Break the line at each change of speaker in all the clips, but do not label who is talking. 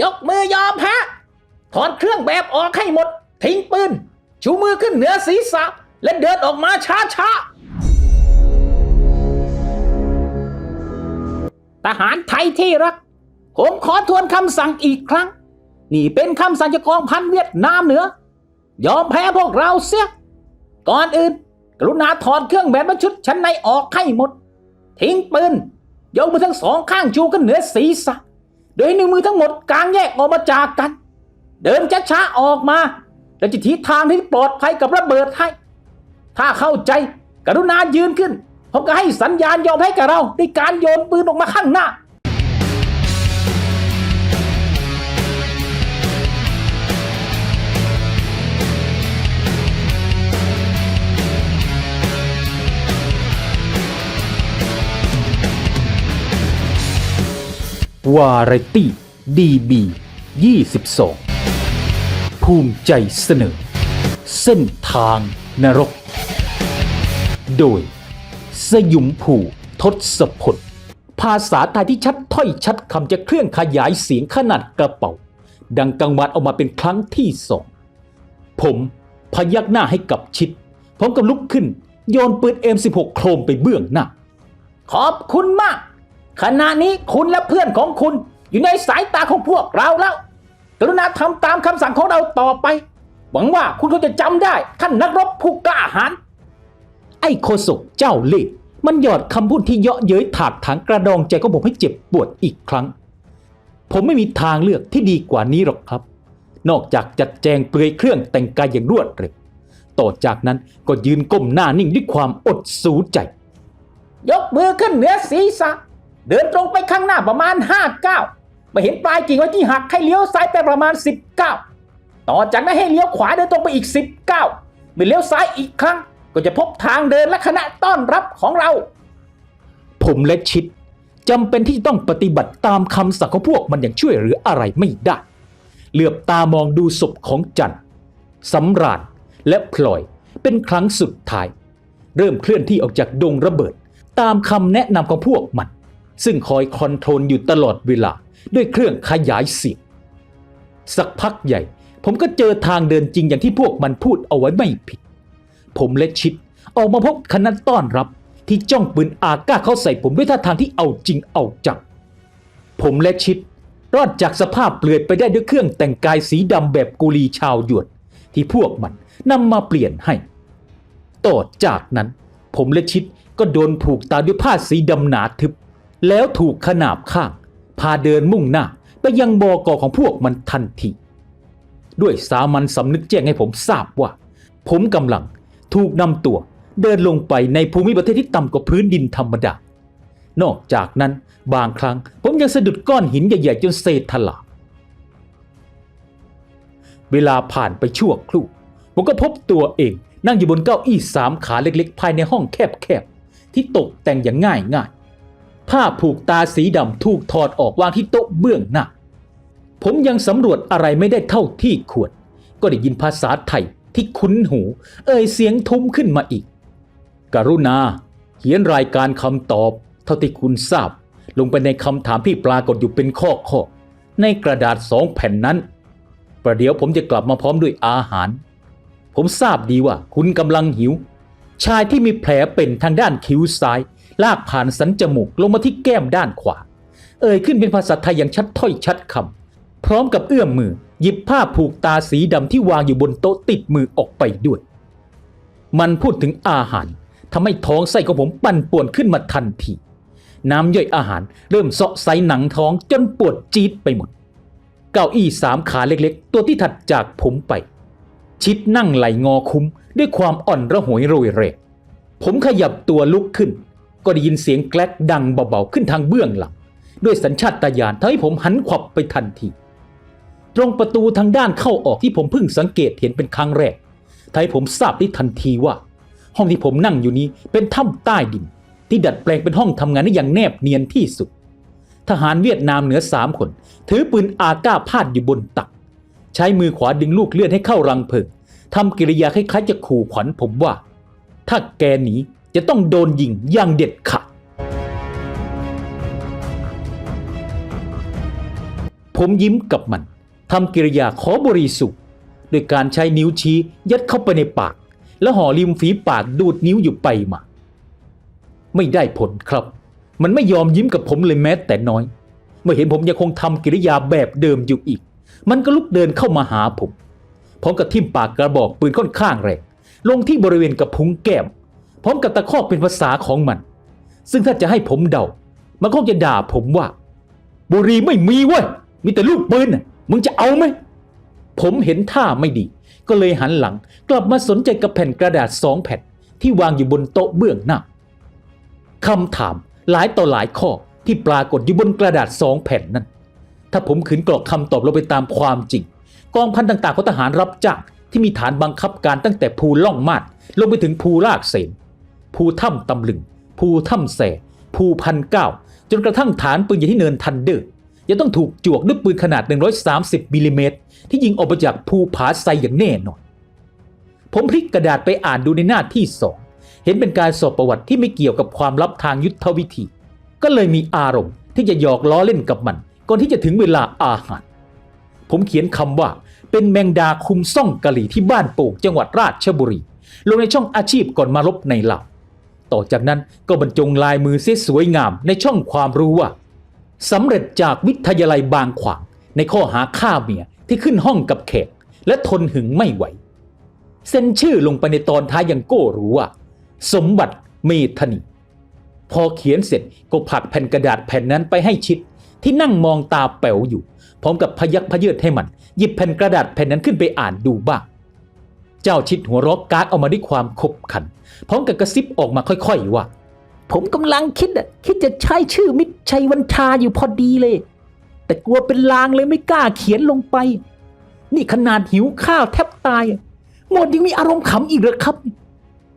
ยกมือยอมแพ้ถอดเครื่องแบบออกให้หมด ทิ้งปืน ชูมือขึ้นเหนือศีรษะ และเดินออกมาช้าๆ ทหารไทยที่รัก ผมขอทวนคำสั่งอีกครั้ง นี่เป็นคำสั่งจากกองพันเวียดนามเหนือ ยอมแพ้พวกเราเสีย ก่อนอื่น กรุณาถอดเครื่องแบบและชุดชั้นในออกให้หมด ทิ้งปืนยกมือทั้งสองข้างชูขึ้นเหนือศีรษะ โดยนิ้วมือทั้งหมดกางแยกออกมาจากกัน เดินช้าๆออกมา และจะทิศทางที่ปลอดภัยกับระเบิดให้ ถ้าเข้าใจกรุณายืนขึ้นผมก็ให้สัญญาณยอมให้กับเราด้วยการโยนปืนออกมาข้างหน้า
วาไรตี้ดีบี22 ภูมิใจเสนอ เส้นทางนรก โดย สยุมผูทศพลภาษาไทยที่ชัดถ้อยชัดคำจะเครื่องขยายเสียงขนาดกระเป๋า ดังกังวานออกมาเป็นครั้งที่สอง ผมพยักหน้าให้กับชิดพร้อมกับลุกขึ้น โยนปืน M16 โครมไปเบื้องหน้า
ขอบคุณมาก ขณะนี้คุณและเพื่อนของคุณอยู่ในสายตาของพวกเราแล้ว กรุณาทำตามคำสั่งของเราต่อไป หวังว่าคุณคงจะจำได้ ท่านนักรบผู้กล้าหาญ
ไอ้โคศกเจ้าเล่ห์มันหยอดคำพูดที่เยาะเย้ยถากถางกระดองใจของผมให้เจ็บปวดอีกครั้ง ผมไม่มีทางเลือกที่ดีกว่านี้หรอกครับ นอกจากจัดแจงเปลือยเครื่องแต่งกายอย่างรวดเร็วต่อจากนั้นก็ยืนก้มหน้านิ่งด้วยความอดสูใจ
ยกมือขึ้นเหนือศีรษะ เดินตรงไปข้างหน้าประมาณ5ก้ามาเห็นปลายกิ่งไว้ที่หักให้เลี้ยวซ้ายไปประมาณ10ก้าต่อจากนั้นให้เลี้ยวขวาเดินตรงไปอีก10ก้าวเมื่อเลี้ยวซ้ายอีกครั้ง ก็จะพบทางเดินและคณะต้อนรับของเรา
ผมและชิดจำเป็นที่จะต้องปฏิบัติตามคำสั่งของพวกมันอย่างช่วยเหลืออะไรไม่ได้ เหลือบตามองดูศพของจันสำราญและพลอยเป็นครั้งสุดท้าย เริ่มเคลื่อนที่ออกจากดงระเบิด ตามคำแนะนำของพวกมัน ซึ่งคอยคอนโทรลอยู่ตลอดเวลาด้วยเครื่องขยายเสียงสักพักใหญ่ ผมก็เจอทางเดินจริงอย่างที่พวกมันพูดเอาไว้ไม่ผิด ผมและชิดออกมาพบคณะต้อนรับที่จ้องปืนอาก้าเข้าใส่ผมด้วยท่าทางที่เอาจริงเอาจังผมและชิดรอดจากสภาพเปลือยไปได้ด้วยเครื่องแต่งกายสีดำแบบกุลีชาวหยวนที่พวกมันนำมาเปลี่ยนให้ต่อจากนั้น ผมและชิดก็โดนผูกตาด้วยผ้าสีดำหนาทึบ แล้วถูกขนาบข้าง พาเดินมุ่งหน้าไปยังบอกอของพวกมันทันที ด้วยสามัญสำนึกแจ้งให้ผมทราบว่า ผมกำลังถูกนำตัวเดินลงไปในภูมิประเทศที่ต่ำกว่าพื้นดินธรรมดา นอกจากนั้นบางครั้งผมยังสะดุดก้อนหินใหญ่ๆจนเศษถลาเวลาผ่านไปชั่วครู่ ผมก็พบตัวเองนั่งอยู่บนเก้าอี้สามขาเล็กๆ ภายในห้องแคบๆ ที่ตกแต่งอย่างง่ายง่าย ผ้าผูกตาสีดำถูกถอดออกวางที่โต๊ะเบื้องหน้า ผมยังสำรวจอะไรไม่ได้เท่าที่ควร ก็ได้ยินภาษาไทยที่คุ้นหู เอ่ยเสียงทุ้มขึ้นมาอีก กรุณาเขียนรายการคำตอบ เท่าที่คุณทราบ ลงไปในคำถามที่ปรากฏอยู่เป็นข้อข้อๆในกระดาษสองแผ่นนั้น ประเดี๋ยวผมจะกลับมาพร้อมด้วยอาหาร ผมทราบดีว่าคุณกำลังหิว ชายที่มีแผลเป็นทางด้านคิ้วซ้าย ลากผ่านสันจมูกลงมาที่แก้มด้านขวา เอ่ยขึ้นเป็นภาษาไทยอย่างชัดถ้อยชัดคำพร้อมกับเอื้อมมือหยิบผ้าผูกตาสีดำที่วางอยู่บนโต๊ะติดมือออกไปด้วย มันพูดถึงอาหารทำให้ท้องไส้ของผมปั่นป่วนขึ้นมาทันที น้ำย่อยอาหารเริ่มเสาะไซหนังท้องจนปวดจี๊ดไปหมด เก้าอี้สามขาเล็กๆ ตัวที่ถัดจากผมไป ชิดนั่งไหลงอคุ้มด้วยความอ่อนระหวยโรยแรผมขยับตัวลุกขึ้น ก็ได้ยินเสียงแกลกดังเบาๆขึ้นทางเบื้องหลัง ด้วยสัญชาตญาณทำให้ผมหันขวับไปทันที ตรงประตูทางด้านเข้าออกที่ผมเพิ่งสังเกตเห็นเป็นครั้งแรกทำให้ผมทราบได้ทันทีว่า ห้องที่ผมนั่งอยู่นี้เป็นถ้ำใต้ดิน ที่ดัดแปลงเป็นห้องทำงานได้อย่างแนบเนียนที่สุด ทหารเวียดนามเหนือสามคน ถือปืนอาก้าพาดอยู่บนตัก ใช้มือขวาดึงลูกเลื่อนให้เข้ารังเพลิงทำกิริยาคล้ายๆจะขู่ขวัญผมว่า ถ้าแกหนี จะต้องโดนยิงอย่างเด็ดขาดผมยิ้มกับมันทำกิริยาขอบริสุทธิ์โดยการใช้นิ้วชี้ยัดเข้าไปในปาก แล้วห่อริมฝีปากดูดนิ้วอยู่ไปมา ไม่ได้ผลครับ มันไม่ยอมยิ้มกับผมเลยแม้แต่น้อย เมื่อเห็นผมยังคงทำกิริยาแบบเดิมอยู่อีก มันก็ลุกเดินเข้ามาหาผมพร้อมกับทิ่มปากกระบอกปืนค่อนข้างแรงลงที่บริเวณกระพุ้งแก้ม ร้อมกับตะคอกเป็นภาษาของมัน ซึ่งถ้าจะให้ผมเดา มันคงจะด่าผมว่า บุรีไม่มีเว้ยมีแต่ลูกปืนน่ะมึงจะเอาไหมผมเห็นท่าไม่ดี ก็เลยหันหลังกลับมาสนใจกับแผ่นกระดาษสองแผ่นที่วางอยู่บนโต๊ะเบื้องหน้าคำถามหลายต่อหลายข้อที่ปรากฏอยู่บนกระดาษสองแผ่นนั้น ถ้าผมขืนกรอกคำตอบลงไปตามความจริง กองพันต่างๆของทหารรับจ้างที่มีฐานบังคับการตั้งแต่ภูล่องมาดลงไปถึงภูลากเสน ภูถ้ำตำลึง ภูถ้ำแสภูพันเก้าจนกระทั่งฐานปืนใหญ่ที่เนินทันเดอร์จะต้องถูกจวกด้วยปืนขนาด 130มิลลิเมตรที่ยิงออกมาจากภูผาไซอย่างแน่นอน ผมพลิกกระดาษไปอ่านดูในหน้าที่สองเห็นเป็นการสอบประวัติที่ไม่เกี่ยวกับความลับทางยุทธวิธี ก็เลยมีอารมณ์ที่จะหยอกล้อเล่นกับมัน ก่อนที่จะถึงเวลาอาหาร ผมเขียนคำว่าเป็นแมงดาคุมซ่องกะหรี่ที่บ้านโป่งจังหวัดราชบุรี ลงในช่องอาชีพก่อนมาลบในเหล่า ต่อจากนั้นก็บรรจงลายมือเสียสวยงามในช่องความรู้ว่าสำเร็จจากวิทยาลัยบางขวาง ในข้อหาฆ่าเมียที่ขึ้นห้องกับแขกและทนหึงไม่ไหว เซ็นชื่อลงไปในตอนท้ายยังโก้รู้ว่า สมบัติเมธนี พอเขียนเสร็จก็ผลักแผ่นกระดาษแผ่นนั้นไปให้ชิด ที่นั่งมองตาแป๋วอยู่ พร้อมกับพยักพเยิดให้มัน หยิบแผ่นกระดาษแผ่นนั้นขึ้นไปอ่านดูบ้าง เจ้าชิดหัวเรอกกากออกมาด้วยความขบขัน พร้อมกับกระซิบออกมาค่อยๆว่า
ผมกำลังคิดอะคิดจะใช้ชื่อมิตรชัยวันชาอยู่พอดีเลย แต่กลัวเป็นลางเลยไม่กล้าเขียนลงไป นี่ขนาดหิวข้าวแทบตายอะหมดยังมีอารมณ์ขำอีกเหรอครับ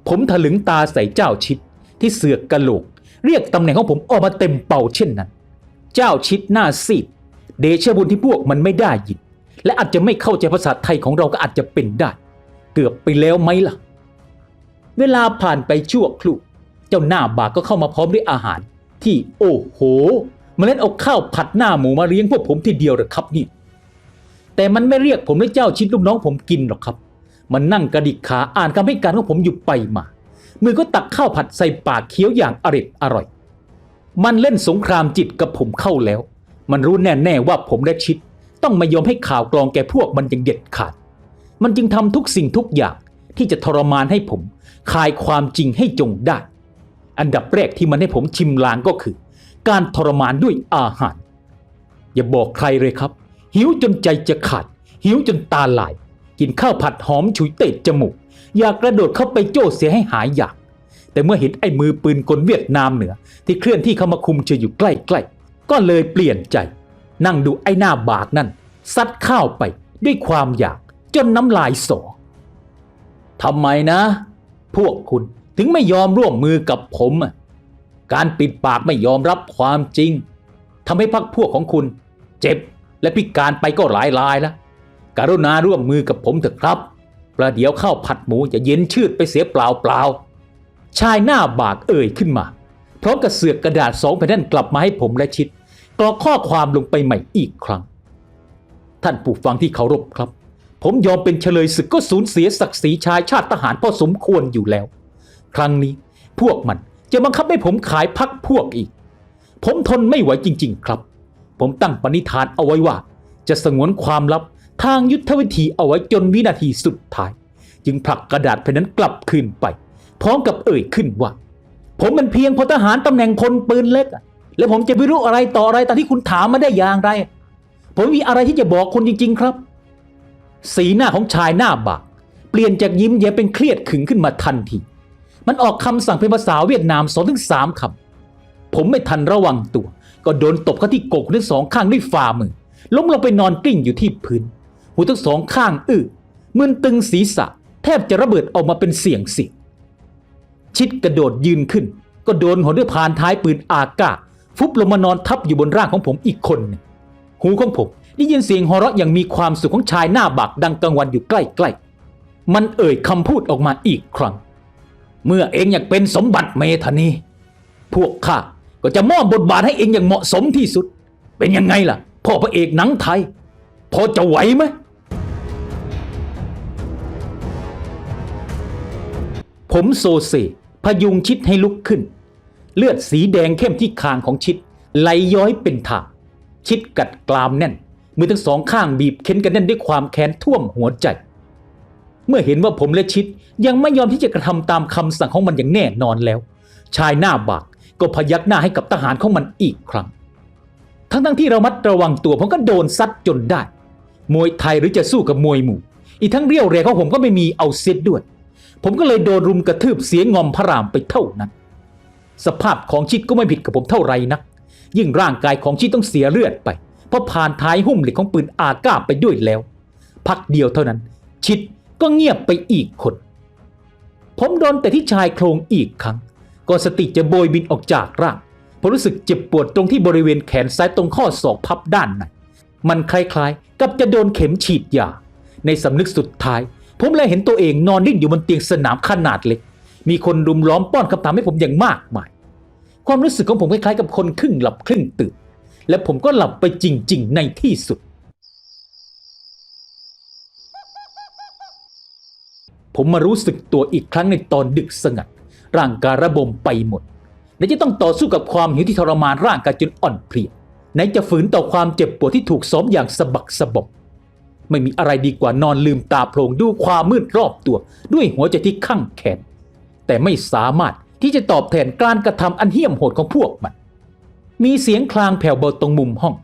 ผมถลึงตาใส่เจ้าชิดที่เสือกกะโหลก เรียกตำแหน่งของผมออกมาเต็มเป่าเช่นนั้น เจ้าชิดหน้าซีดเดชะบุญที่พวกมันไม่ได้ยินและอาจจะไม่เข้าใจภาษาไทยของเราก็อาจจะเป็นได้ เกือบไปแล้วไหมล่ะ เวลาผ่านไปชั่วครู่เจ้าหน้าบากก็เข้ามาพร้อมด้วยอาหาร ที่โอ้โหมันเล่นเอาข้าวผัดหน้าหมูมาเลี้ยงพวกผมทีเดียวหรอครับเนี่ยแต่มันไม่เรียกผมและเจ้าชิดลูกน้องผมกินหรอกครับ มันนั่งกระดิกขาอ่านคำให้การของผมอยู่ไปมา มือก็ตักข้าวผัดใส่ปากเคี้ยวอย่างอร็ดอร่อย มันเล่นสงครามจิตกับผมเข้าแล้ว มันรู้แน่ๆว่าผมและชิด ต้องไม่ยอมให้ข่าวกรองแก่พวกมันอย่างเด็ดขาด มันจึงทำทุกสิ่งทุกอย่างที่จะทรมานให้ผมคายความจริงให้จงได้ อันดับแรกที่มันให้ผมชิมลางก็คือ การทรมานด้วยอาหาร อย่าบอกใครเลยครับ หิวจนใจจะขาด หิวจนตาลาย กินข้าวผัดหอมฉุยเตะจมูก อยากกระโดดเข้าไปโจ้เสียให้หายอยาก แต่เมื่อเห็นไอ้มือปืนกลเวียดนามเหนือ ที่เคลื่อนที่เข้ามาคุมเชยอยู่ใกล้ๆก็เลยเปลี่ยนใจ นั่งดูไอ้หน้าบากนั่นซัดข้าวไปด้วยความอยาก จนน้ำลายสอทำไมนะ พวกคุณถึงไม่ยอมร่วมมือกับผมอะการปิดปากไม่ยอมรับความจริงทำให้พักพวกของคุณ เจ็บและพิการไปก็หลายรายแล้วกรุณาร่วมมือกับผมเถอะครับ ประเดี๋ยวข้าวผัดหมูจะเย็นชืดไปเสียเปล่าเปล่าชายหน้าบากเอ่ยขึ้นมา พร้อมกับเสือกกระดาษสองแผ่นนั้นกลับมาให้ผมและชิดกรอกข้อความลงไปใหม่อีกครั้ง ท่านผู้ฟังที่เคารพครับ ผมยอมเป็นเฉลยศึกก็สูญเสียศักดิ์ศรีชายชาติทหารพอสมควรอยู่แล้ว ครั้งนี้พวกมันจะบังคับให้ผมขายพักพวกอีก ผมทนไม่ไหวจริง ๆ ครับ ผมตั้งปณิธานเอาไว้ว่า จะสงวนความลับทางยุทธวิธีเอาไว้จนวินาทีสุดท้าย จึงผลักกระดาษแผ่นนั้นกลับคืนไป พร้อมกับเอ่ยขึ้นว่า ผมมันเพียงพลทหารตำแหน่งพลปืนเล็ก แล้วผมจะไปรู้อะไรต่ออะไรตามที่คุณถามมาได้อย่างไร ผมมีอะไรที่จะบอกคนจริง ๆ ครับ สีหน้าของชายหน้าบากเปลี่ยนจากยิ้มแย้มเป็นเครียดขึงขึ้นมาทันที มันออกคำสั่งเป็นภาษาเวียดนามสองถึงสามคำ ผมไม่ทันระวังตัว ก็โดนตบเข้าที่กกทั้งสองข้างด้วยฝ่ามือ ล้มลงไปนอนกลิ้งอยู่ที่พื้น หูทั้งสองข้างอื้อมึนตึงศีรษะ แทบจะระเบิดออกมาเป็นเสียงสิชิดกระโดดยืนขึ้น ก็โดนหัวด้วยพานท้ายปืนอากาศฟุบลงมานอนทับอยู่บนร่างของผมอีกคน หูของผม ได้ยินเสียงหัวเราะอย่างมีความสุขของชายหน้าบักดังกลางวันอยู่ใกล้ๆ มันเอ่ยคำพูดออกมาอีกครั้ง เมื่อเองอยากเป็นสมบัติเมธานี พวกข้าก็จะมอบบทบาทให้เองอย่างเหมาะสมที่สุด เป็นยังไงล่ะ พ่อพระเอกหนังไทย พอจะไหวไหมผมโซเซพยุงชิดให้ลุกขึ้น เลือดสีแดงเข้มที่คางของชิดไหลย้อยเป็นทางชิดกัดกรามแน่น มือทั้งสองข้างบีบเค้นกันแน่นด้วยความแค้นท่วมหัวใจ เมื่อเห็นว่าผมและชิดยังไม่ยอมที่จะกระทำตามคำสั่งของมันอย่างแน่นอนแล้ว ชายหน้าบากก็พยักหน้าให้กับทหารของมันอีกครั้ง ทั้งๆที่เรามัดระวังตัวผมก็โดนซัดจนได้ มวยไทยหรือจะสู้กับมวยหมู่ อีกทั้งเรี่ยวแรงของผมก็ไม่มีเอาเซตด้วย ผมก็เลยโดนรุมกระทืบเสียงอมพระรามไปเท่านั้น สภาพของชิดก็ไม่ผิดกับผมเท่าไรนักยิ่งร่างกายของชิดต้องเสียเลือดไป เพราะผ่านท้ายหุ้มเหล็กของปืนอาก้าไปด้วยแล้ว พักเดียวเท่านั้น ชิดก็เงียบไปอีกคน ผมโดนแต่ที่ชายโครงอีกครั้ง ก็สติจะโบยบินออกจากร่างผมรู้สึกเจ็บปวดตรงที่บริเวณแขนซ้ายตรงข้อศอกพับด้านในมันคล้ายๆ กับจะโดนเข็มฉีดยา ในสำนึกสุดท้าย ผมเลยเห็นตัวเองนอนดิ้นอยู่บนเตียงสนามขนาดเล็ก มีคนรุมล้อมป้อนคำถามให้ผมอย่างมากมาย ความรู้สึกของผมคล้ายๆ กับคนครึ่งหลับครึ่งตื่น และผมก็หลับไปจริง ๆ ในที่สุด ผมมารู้สึกตัวอีกครั้งในตอนดึกสงัด ร่างกายระบมไปหมดไหนจะต้องต่อสู้กับความหิวที่ทรมานร่างกายจนอ่อนเพลียไหนจะฝืนต่อความเจ็บปวดที่ถูกซ้อมอย่างสะบักสะบอมไม่มีอะไรดีกว่านอนลืมตาโพลงดูความมืดรอบตัว ด้วยหัวใจที่ข้างแขน แต่ไม่สามารถที่จะตอบแทนการกระทำอันเหี้ยมโหดของพวกมัน มีเสียงคลางแผ่วเบาตรงมุมห้อง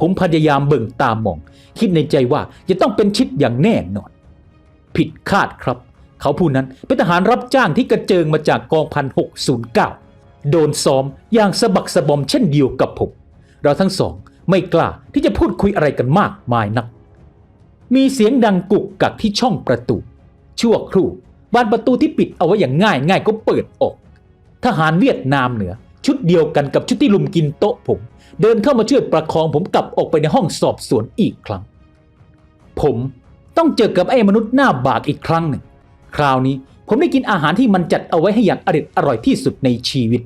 ผมพยายามเบิ่งตามอง คิดในใจว่าจะต้องเป็นชิดอย่างแน่นอน ผิดคาดครับ เขาผู้นั้นเป็นทหารรับจ้างที่กระเจิงมาจากกองพันหกศูนย์เก้าโดนซ้อมอย่างสะบักสะบอมเช่นเดียวกับผม เราทั้งสองไม่กล้าที่จะพูดคุยอะไรกันมากมายนัก มีเสียงดังกุกกักที่ช่องประตู ชั่วครู่บานประตูที่ปิดเอาไว้อย่างง่ายง่ายก็เปิดออก ทหารเวียดนามเหนือ ชุดเดียวกันกับชุดที่ลุมกินโต๊ะผม เดินเข้ามาช่วยประคองผมกลับออกไปในห้องสอบสวนอีกครั้ง ผมต้องเจอกับไอ้มนุษย์หน้าบากอีกครั้งหนึ่ง คราวนี้ผมได้กินอาหารที่มันจัดเอาไว้ให้อย่างอร็ดอร่อยที่สุดในชีวิต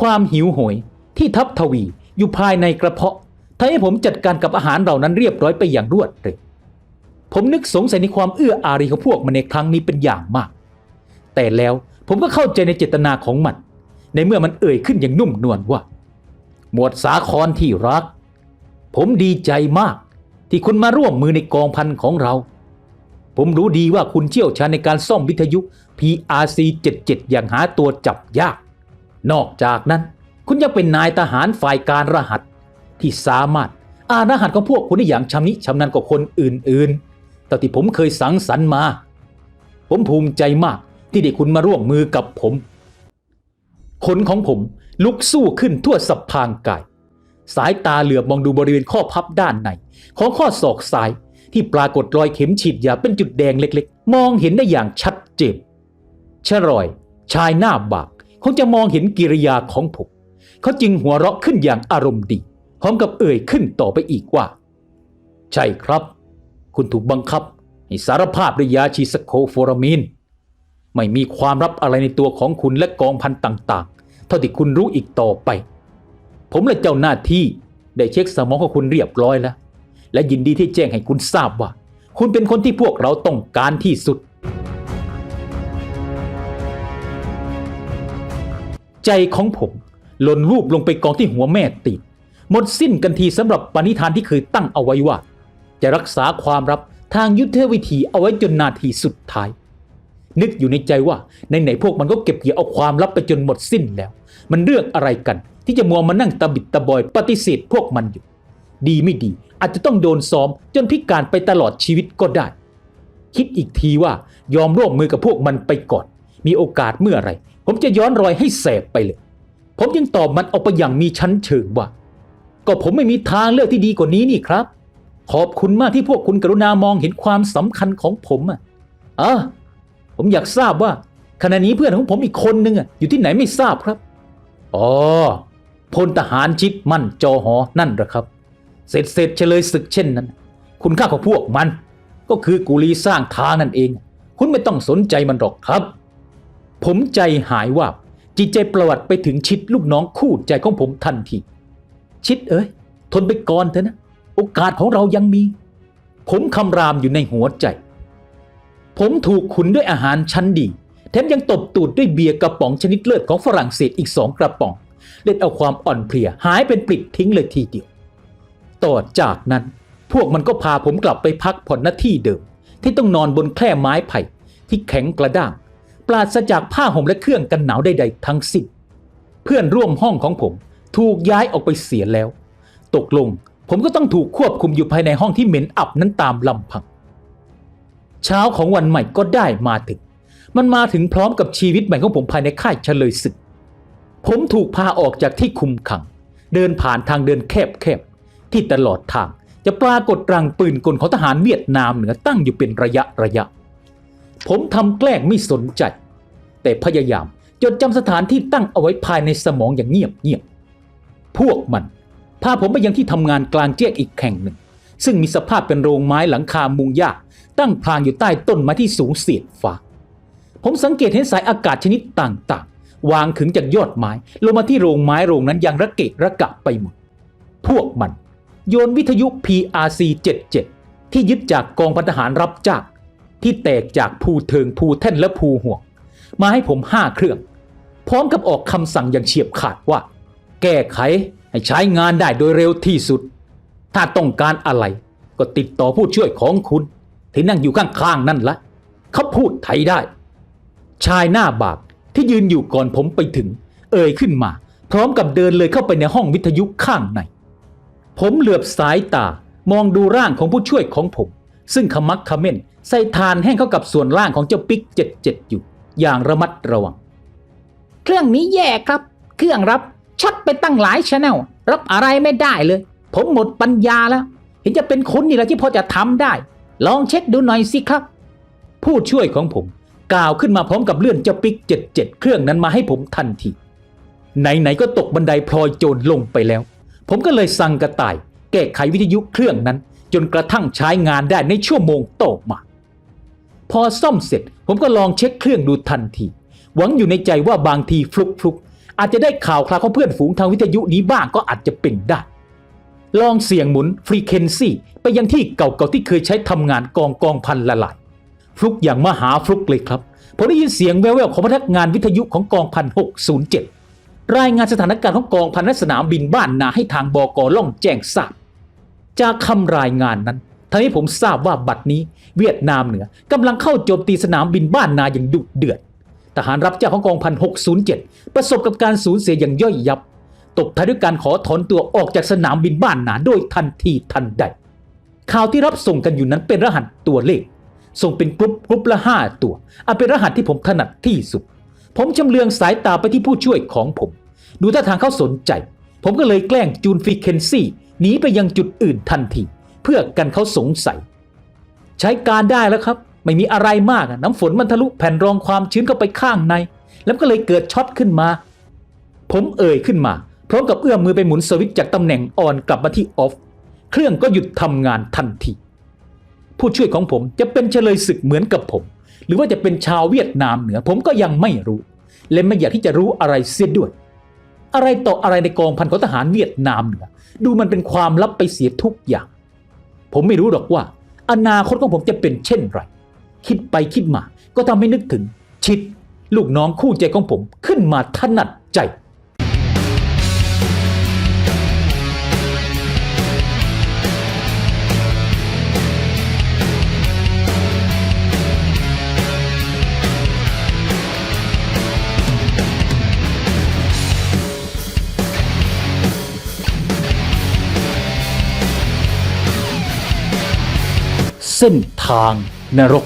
ความหิวโหยที่ทับทวีอยู่ภายในกระเพาะทำให้ผมจัดการกับอาหารเหล่านั้นเรียบร้อยไปอย่างรวดเร็ว ผมนึกสงสัยในความเอื้ออารีของพวกมันในครั้งนี้เป็นอย่างมาก แต่แล้วผมก็เข้าใจในเจตนาของมัน ในเมื่อมันเอ่ยขึ้นอย่างนุ่มนวลว่า หมวดสาครที่รัก ผมดีใจมากที่คุณมาร่วมมือในกองพันของเรา ผมรู้ดีว่าคุณเชี่ยวชาญในการซ่อมวิทยุ PRC 77 อย่างหาตัวจับยาก นอกจากนั้น คุณยังเป็นนายทหารฝ่ายการรหัส ที่สามารถอ่านรหัสของพวกคุณได้อย่างชำนิชำนาญกว่าคนอื่นๆแต่ที่ผมเคยสังสรรค์มา ผมภูมิใจมากที่ได้คุณมาร่วมมือกับผม ขนของผมลุกสู้ขึ้นทั่วสับพางกาย สายตาเหลือบมองดูบริเวณข้อพับด้านใน ของข้อศอกซ้ายที่ปรากฏรอยเข็มฉีดยาเป็นจุดแดงเล็กๆ มองเห็นได้อย่างชัดเจนชะรอย ชายหน้าบากคงจะมองเห็นกิริยาของผม เขาจึงหัวเราะขึ้นอย่างอารมณ์ดีพร้อมกับเอ่ยขึ้นต่อไปอีกว่า ใช่ครับ คุณถูกบังคับให้สารภาพด้วยยาชีสโคโฟรามีนไม่มีความลับอะไรในตัวของคุณและกองพันต่าง เท่าที่คุณรู้อีกต่อไป ผมและเจ้าหน้าที่ได้เช็คสมองของคุณเรียบร้อยแล้ว และยินดีที่แจ้งให้คุณทราบว่า คุณเป็นคนที่พวกเราต้องการที่สุด ใจของผมหล่นรูปลงไปกองที่หัวแม่ตีนหมดสิ้นกันทีสำหรับปณิธานที่เคยตั้งเอาไว้ว่า จะรักษาความลับทางยุทธวิธีเอาไว้จนนาทีสุดท้าย นึกอยู่ในใจว่าในไหนพวกมันก็เก็บเกี่ยวเอาความลับไปจนหมดสิ้นแล้ว มันเรื่องอะไรกัน ที่จะมัวมานั่งตะบิดตะบอยปฏิเสธพวกมันอยู่ ดีไม่ดี อาจจะต้องโดนซ้อมจนพิการไปตลอดชีวิตก็ได้ คิดอีกทีว่ายอมร่วมมือกับพวกมันไปก่อน มีโอกาสเมื่อไรผมจะย้อนรอยให้แสบไปเลย ผมยังตอบมันเอาไปอย่างมีชั้นเชิงว่า ก็ผมไม่มีทางเลือกที่ดีกว่านี้นี่ครับ ขอบคุณมากที่พวกคุณกรุณามองเห็นความสำคัญของผมอะอะ ผมอยากทราบว่าขณะนี้เพื่อนของผมอีกคนนึงอะอยู่ที่ไหนไม่ทราบครับอ๋อพลทหารชิดมั่นจอหอนั่นเหรอครับ เสร็จเสร็จเฉลยศึกเช่นนั้น คุณค่าของพวกมัน ก็คือกุลีสร้างทางนั่นเอง คุณไม่ต้องสนใจมันหรอกครับ ผมใจหายว่าบจิตใจประวัติไปถึงชิดลูกน้องคู่ใจของผมทันทีชิดเอ้ยทนไปก่อนเถอะนะ โอกาสของเรายังมี ผมคำรามอยู่ในหัวใจ ผมถูกขุนด้วยอาหารชั้นดีแถมยังตบตูดด้วยเบียร์กระป๋องชนิดเลิศของฝรั่งเศสอีกสองกระป๋อง เล่นเอาความอ่อนเพลียหายเป็นปลิดทิ้งเลยทีเดียว ต่อจากนั้น พวกมันก็พาผมกลับไปพักผ่อนหน้าที่เดิม ที่ต้องนอนบนแคร่ไม้ไผ่ที่แข็งกระด้าง ปราศจากผ้าห่มและเครื่องกันหนาวใดๆทั้งสิ้นเพื่อนร่วมห้องของผมถูกย้ายออกไปเสียแล้ว ตกลงผมก็ต้องถูกควบคุมอยู่ภายในห้องที่เหม็นอับนั้นตามลำพัง เช้าของวันใหม่ก็ได้มาถึง มันมาถึงพร้อมกับชีวิตใหม่ของผมภายในค่ายเฉลยศึก ผมถูกพาออกจากที่คุมขัง เดินผ่านทางเดินแคบๆที่ตลอดทางจะปรากฏรังปืนกลของทหารเวียดนามเหนือตั้งอยู่เป็นระยะระยะ ผมทำแกล้งไม่สนใจ แต่พยายามจดจำสถานที่ตั้งเอาไว้ภายในสมองอย่างเงียบเงียบๆพวกมัน พาผมไปยังที่ทำงานกลางแจ้งอีกแห่งหนึ่ง ซึ่งมีสภาพเป็นโรงไม้หลังคามุงหญ้า ตั้งพลางอยู่ใต้ต้นไม้ที่สูงเสียดฟ้า ผมสังเกตเห็นสายอากาศชนิดต่างๆ วางขึงจากยอดไม้ ลงมาที่โรงไม้โรงนั้นอย่างระเกะระกะไปหมด พวกมัน โยนวิทยุ PRC 77ที่ยึดจากกองพันทหารรับจ้างที่แตกจากภูเทิงภูแท่นและภูห่วง มาให้ผมห้าเครื่อง พร้อมกับออกคำสั่งอย่างเฉียบขาดว่า แก้ไขให้ใช้งานได้โดยเร็วที่สุด ถ้าต้องการอะไรก็ติดต่อผู้ช่วยของคุณ ที่นั่งอยู่ข้างๆนั่นละเขาพูดไทยได้ ชายหน้าบากที่ยืนอยู่ก่อนผมไปถึง เอ่ยขึ้นมา พร้อมกับเดินเลยเข้าไปในห้องวิทยุข้างใน ผมเหลือบสายตามองดูร่างของผู้ช่วยของผม ซึ่งขมักขม้นใส่ทานแห้งเข้ากับส่วนล่างของเจ้าปิ๊ก77อยู่ อย่างระมัดระวัง
เครื่องนี้แย่ครับ เครื่องรับช็อตไปตั้งหลายชแนลรับอะไรไม่ได้เลย ผมหมดปัญญาแล้ว เห็นจะเป็นคุณนี่แหละที่พอจะทำได้ ลองเช็คดูหน่อยสิครับ
ผู้ช่วยของผมกล่าวขึ้นมาพร้อมกับเลื่อนเจ้าปิก77เครื่องนั้นมาให้ผมทันที ไหนๆก็ตกบันไดพลอยโจรลงไปแล้ว ผมก็เลยสั่งกระต่าย แก้ไขวิทยุเครื่องนั้น จนกระทั่งใช้งานได้ในชั่วโมงต่อมา พอซ่อมเสร็จ ผมก็ลองเช็คเครื่องดูทันที หวังอยู่ในใจว่าบางทีฟลุกฟลุกๆอาจจะได้ข่าวคราวของเพื่อนฝูงทางวิทยุนี้บ้างก็อาจจะเป็นได้ ลองเสียงหมุนฟรีเคนซีไปยังที่เก่าๆที่เคยใช้ทำงานกองกองพันละลาย ฟลุกอย่างมหาฟลุกเลยครับผมได้ยินเสียงแว่วๆของพนักงานวิทยุของกองพัน607รายงานสถานการณ์ของกองพันสนามบินบ้านนาให้ทางบกล่องแจ้งทราบ จากคำรายงานนั้นทำให้ผมทราบว่าบัดนี้เวียดนามเหนือกำลังเข้าโจมตีสนามบินบ้านนาอย่างดุเดือด ทหารรับจ้างของกองพัน607ประสบกับการสูญเสียอย่างย่อยยับ ตบท้ายด้วยการขอถอนตัวออกจากสนามบินบ้านนาโดยทันทีทันใด ข่าวที่รับส่งกันอยู่นั้นเป็นรหัสตัวเลข ส่งเป็นกรุ๊ปกรุ๊ปละห้าตัวอันเป็นรหัสที่ผมถนัดที่สุด ผมชำเลืองสายตาไปที่ผู้ช่วยของผม ดูท่าทางเขาสนใจ ผมก็เลยแกล้งจูนฟรีเคนซี่หนีไปยังจุดอื่นทันที เพื่อกันเขาสงสัย ใช้การได้แล้วครับ ไม่มีอะไรมากน้ำฝนมันทะลุแผ่นรองความชื้นเข้าไปข้างใน แล้วก็เลยเกิดช็อตขึ้นมา ผมเอ่ยขึ้นมา พร้อมกับเอื้อมมือไปหมุนสวิตช์จากตำแหน่งออนกลับมาที่ออฟ เครื่องก็หยุดทำงานทันที ผู้ช่วยของผมจะเป็นเฉลยศึกเหมือนกับผม หรือว่าจะเป็นชาวเวียดนามเหนือ ผมก็ยังไม่รู้ และไม่อยากที่จะรู้อะไรเสียด้วย อะไรต่ออะไรในกองพันของทหารเวียดนามเหนือดูมันเป็นความลับไปเสียทุกอย่าง ผมไม่รู้หรอกว่า อนาคตของผมจะเป็นเช่นไร คิดไปคิดมา ก็ทำให้นึกถึงชิด ลูกน้องคู่ใจของผมขึ้นมาถนัดใจ เส้นทางนรก